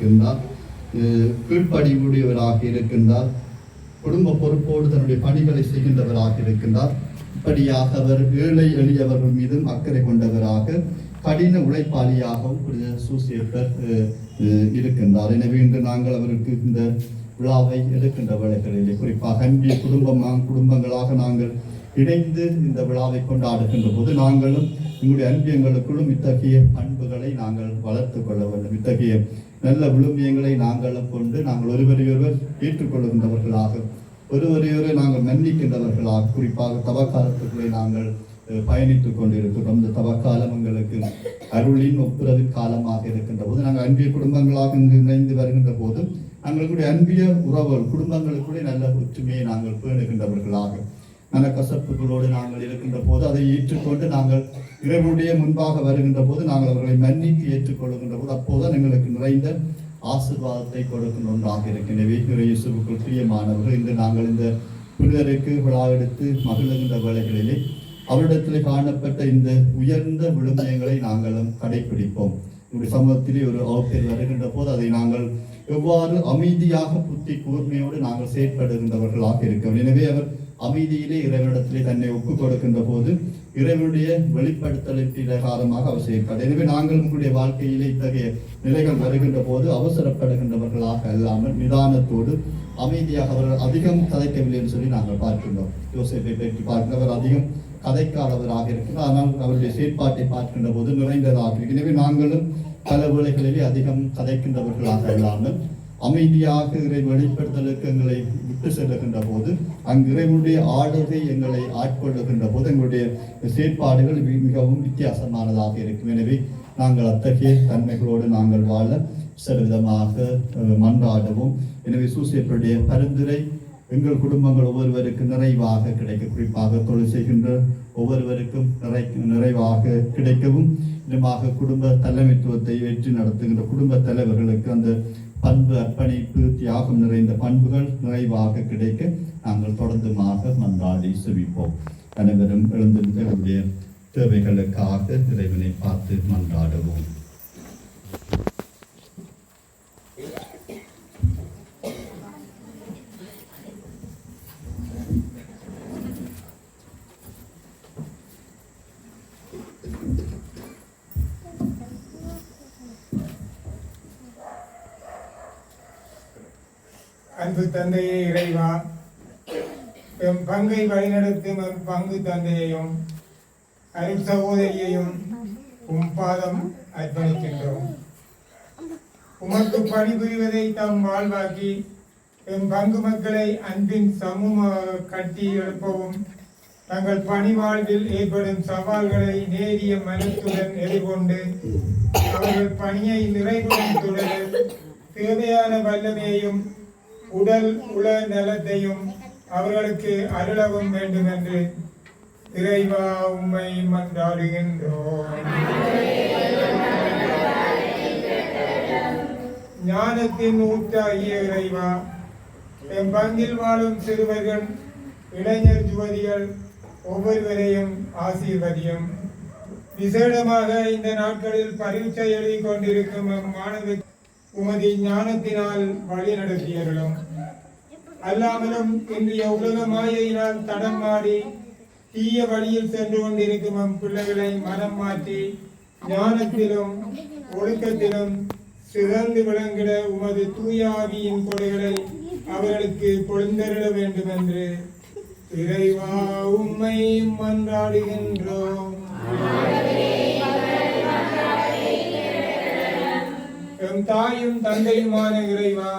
இருக்கின்றார். கீழ்ப்படிவுடையவராக இருக்கின்றார். குடும்ப பொறுப்போடு தன்னுடைய பணிகளை செய்கின்றவராக இருக்கின்றார். இப்படியாக அவர் ஏழை எளியவர்கள் மீதும் அக்கறை கொண்டவராக கடின உழைப்பாளியாகவும் புனித சூசியப்பர் அஹ், இருக்கின்றார். எனவே இன்று நாங்கள் அவருக்கு இந்த விழாவை எடுக்கின்ற வேளைகளிலே குறிப்பாக அன்பிய குடும்பமாக குடும்பங்களாக நாங்கள் இணைந்து இந்த விழாவை கொண்டாடுகின்ற போது நாங்களும் எங்களுடைய அன்பியங்களுக்குள்ளும் இத்தகைய பண்புகளை நாங்கள் வளர்த்து கொள்ள வேண்டும். இத்தகைய நல்ல விழுமியங்களை நாங்கள் கொண்டு நாங்கள் ஒருவரையொருவர் ஏற்றுக்கொள்கின்றவர்களாக ஒருவரையொரு நாங்கள் மன்னிக்கின்றவர்களாக குறிப்பாக தவக்காலத்துக்குள்ளே நாங்கள் பயணித்துக் கொண்டிருக்கிறோம் இந்த தவக்காலம் எங்களுக்கு அருளின் ஒப்புரவின் காலமாக இருக்கின்ற போது நாங்கள் அன்பிய குடும்பங்களாக இணைந்து வருகின்ற போது எங்களுடைய அன்பிய உறவுகள் குடும்பங்களுக்குள்ளே நல்ல ஒற்றுமையை நாங்கள் பேணுகின்றவர்களாக மனக்கசப்புகளோடு நாங்கள் இருக்கின்ற போது அதை ஏற்றுக்கொண்டு நாங்கள் இறைவனுடைய முன்பாக வருகின்ற போது நாங்கள் அவர்களை மன்னித்து ஏற்றுக்கொள்கின்ற போது அப்போதுதான் எங்களுக்கு நிறைந்த ஆசீர்வாதத்தை கொடுக்கும் ஒன்றாக இருக்கின்றவை இயேசுவுக்குள் பிரியமானவர்கள் இன்று நாங்கள் இந்த புனிதருக்கு விழா எடுத்து மகிழ்கின்ற வேலைகளிலே அவரிடத்தில் காணப்பட்ட இந்த உயர்ந்த விழுமியங்களை நாங்களும் கடைபிடிப்போம் இப்படி சமூகத்திலே ஒரு ஆசிரியர் வருகின்ற போது அதை நாங்கள் எவ்வாறு அமைதியாக புத்தி கூர்மையோடு நாங்கள் செயற்படுகின்றவர்களாக இருக்கிறோம் எனவே அவர் அமைதியிலே இறைவனிடத்திலே தன்னை ஒப்புக் கொடுக்கின்ற போது இறைவனுடைய வெளிப்படுத்தலின் காரணமாக அவர் செயற்பாடு எனவே நாங்கள் உங்களுடைய வாழ்க்கையிலே இத்தகைய நிலைகள் வருகின்ற போது அவசரப்படுகின்றவர்களாக அல்லாமல் நிதானத்தோடு அமைதியாக அவர் அதிகம் கதைக்கவில்லை என்று சொல்லி நாங்கள் பார்க்கின்றோம். யோசிப்பை பற்றி பார்க்கிறவர் அதிகம் கதைக்காதவராக இருக்கிறார். ஆனால் அவருடைய செயற்பாட்டை பார்க்கின்ற போது நிறைந்ததாக இருக்கு. எனவே நாங்களும் பல வேளைகளிலே அதிகம் கதைக்கின்றவர்களாக இல்லாமல் அமைதியாக இறை வெளிப்படுத்தலுக்கு எங்களை விட்டு செல்லுகின்ற போது அங்கு இறைவனுடைய ஆளுகை எங்களை ஆட்கொள்ளுகின்ற போது எங்களுடைய செயற்பாடுகள் மிகவும் வித்தியாசமானதாக இருக்கும். எனவே நாங்கள் அத்தகைய தன்மைகளோடு நாங்கள் வாழ சில விதமாக மன்றாடவும். எனவே சூசியப்படைய பரிந்துரை எங்கள் குடும்பங்கள் ஒவ்வொருவருக்கு நிறைவாக கிடைக்க குறிப்பாக தொழில் செய்கின்ற ஒவ்வொருவருக்கும் நிறை நிறைவாக கிடைக்கவும் நிஜமாக குடும்ப தலைமைத்துவத்தை வெற்றி நடத்துகின்ற குடும்ப தலைவர்களுக்கு அந்த பண்பு அர்ப்பணிப்பு தியாகம் நிறைந்த பண்புகள் நிறைவாக கிடைக்க நாங்கள் தொடர்ந்துமாக மன்றாடி செவிப்போம் அனைவரும் எழுந்திருந்து தேவைகளுக்காக இறைவனை பார்த்து மன்றாடுவோம். அன்பு தந்தையே இறைவா எம் பங்கை வழிநடத்தும் எம் பங்கு தந்தையையும் அருள் சகோதரியையும் உம் பாதம் அர்ப்பணிக்கின்றோம். உமக்கு பணிபுரிவதை தம் வாழ்வாக்கி எம் பங்கு மக்களை அன்பின் சமூக கட்டி எழுப்பவும் தங்கள் பணி வாழ்வில் ஏற்படும் சவால்களை நேரிய மனத்துடன் எதிர்கொண்டு அவர்கள் பணியை நிறைவுடன் தொடர தேவையான வல்லமையையும் உடல் உள நலத்தையும் அவர்களுக்கு அருளவும் வேண்டும் என்று இறைவா உம்மை மன்றாடுகின்றோம். ஞானத்தின் ஊற்றாகிய இறைவா என் பங்கில் வாழும் சிறுவர்கள் இளைஞர் ஜுவதிகள் ஒவ்வொருவரையும் ஆசீர்வதியும். விசேடமாக இந்த நாட்களில் பரீட்சை எழுதி கொண்டிருக்கும் மாணவர்கள் உமது ஞானத்தினால் வழி நடத்தியர்களும் அல்லாமலும் இன்றைய உலக மாயையினால் தடம் மாறி தீய வழியில் சென்று கொண்டிருக்கும் எம் பிள்ளைகளை மனம் மாற்றி ஞானத்திலும் ஒழுக்கத்திலும் சிறந்து விளங்கிட உமது தூயாவியின் கொடைகளை அவர்களுக்கு பொழுந்தருட வேண்டும் என்று இறைவா உம்மை மன்றாடுகின்றோம். நம் தாயும் தந்தையுமான இறைவா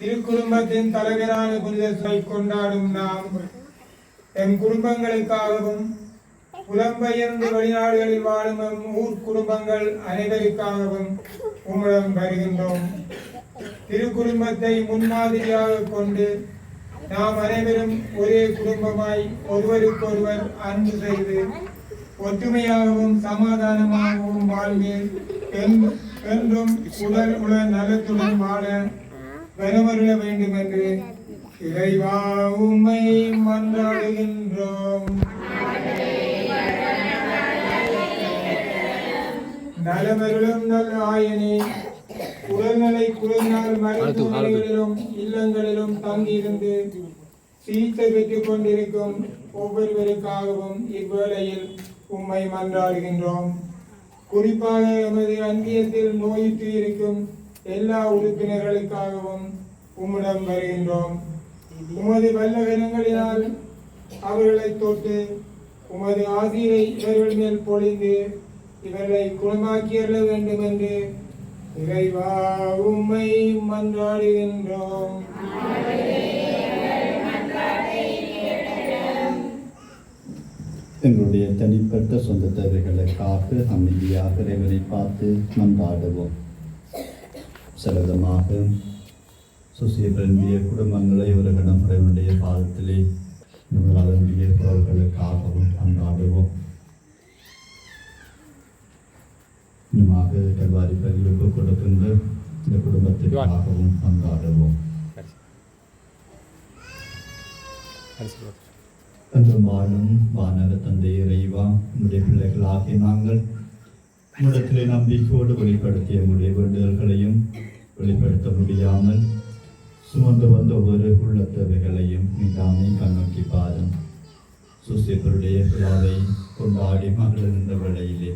திருக்குடும்பத்தின் தலைவரான புனிதத்தை கொண்டாடும் நாம். எம் குடும்பங்களுக்காகவும் புலம்பெயர்ந்து வெளிநாடுகளில் வாழும் எம் ஊர் குடும்பங்கள் அனைவருக்காகவும் உம்மிடம் வருகின்றோம். திருக்குடும்பத்தை முன்மாதிரியாக கொண்டு நாம் அனைவரும் ஒரே குடும்பமாய் ஒருவருக்கொருவர் அன்பு செய்து ஒற்றுமையாகவும் சமாதானமாகவும் வாழ்வேன் என்- என்றும் உடல் உள நலத்துடன் வாழ வரவருள வேண்டும் என்று இறைவா உமை மன்றாடுகின்றோம். நலமருளும் நல் ஆயனே உடல்நிலை குறைந்தால் மருத்துவமனைகளிலும் இல்லங்களிலும் தங்கியிருந்து சிகிச்சை பெற்றுக் கொண்டிருக்கும் ஒவ்வொருவருக்காகவும் இவ்வேளையில் உம்மை மன்றாடுகின்றோம். குறிப்பாக எமது அந்தியத்தில் நோயுற்று இருக்கும் எல்லா உறுப்பினர்களுக்காகவும் உம்மிடம் வருகின்றோம். உமது வல்லவினங்களினால் அவர்களை தொட்டு உமது ஆசிரை இவர்கள் மேல் பொழிந்து இவர்களை குணமாக்கியற வேண்டும் என்று இறைவா உம்மை மன்றாடுகின்றோம். எங்களுடைய தனிப்பட்ட சொந்த தேவைகளுக்காக அமைதியாக இறைவனை பார்த்து மன்றாடுவோம் சிலவிதமாக சுசியபரந்திய குடும்பங்களை ஒரு கணம் இறைவனுடைய பாதத்திலே அதனுடைய பொருள்களுக்காகவும் மன்றாடுவோம் இன்னுமாக கல்வாரி பகிர்வு கொடுக்கின்ற இந்த குடும்பத்திற்காகவும் மன்றாடுவோம் என்றும் வாழும் வானக தந்தை இறைவா உடைய பிள்ளைகளாகிய நாங்கள் உம்மிடத்திலே நம்பிக்கையோடு வெளிப்படுத்திய உடைய வேண்டுதல்களையும் வெளிப்படுத்த முடியாமல் சுமந்து வந்த ஒரு உள்ளத்தவைகளையும் நீதாமே கண்ணோக்கி பாரும். சுசியப்பருடைய விழாவை கொண்டாடி மகளிர் வேளையிலே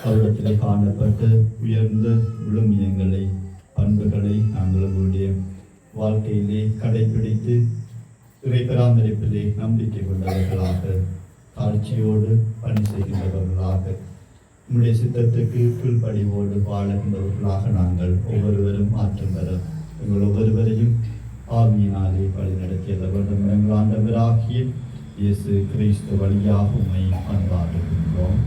அவரிடத்திலே காணப்பட்டு உயர்ந்த விழுமியங்களை பண்புகளை நாங்கள் உங்களுடைய வாழ்க்கையிலே கடைபிடித்து இறை பராமரிப்பிலே நம்பிக்கை கொண்டவர்களாக தாழ்ச்சியோடு பணி செய்கின்றவர்களாக உங்களுடைய சித்தத்துக்கு கீழ்ப்படிவோடு வாழுகின்றவர்களாக நாங்கள் ஒவ்வொருவரும் மாற்றம் பெற எங்கள் ஒவ்வொருவரையும் ஆவியினாலே வழி நடத்தியத வேண்டும் எங்கள் ஆண்டவராகிய இயேசு கிறிஸ்து வழியாக உண்மை அன்பாடுகின்றோம்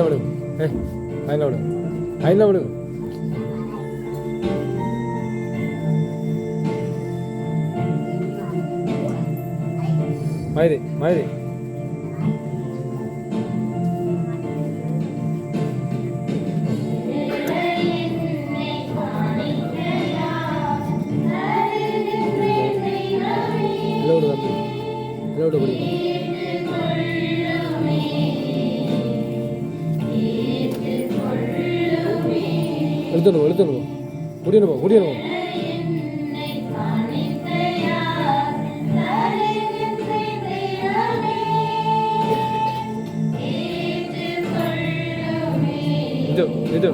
അതിന്റെ അവിടെ ഏ അതിന്റെ അവിടെ മതി മതി எழுத்துணுவோம் எழுத்துணுவோம் குடியணுவோம் குடியணுவோம் இது இது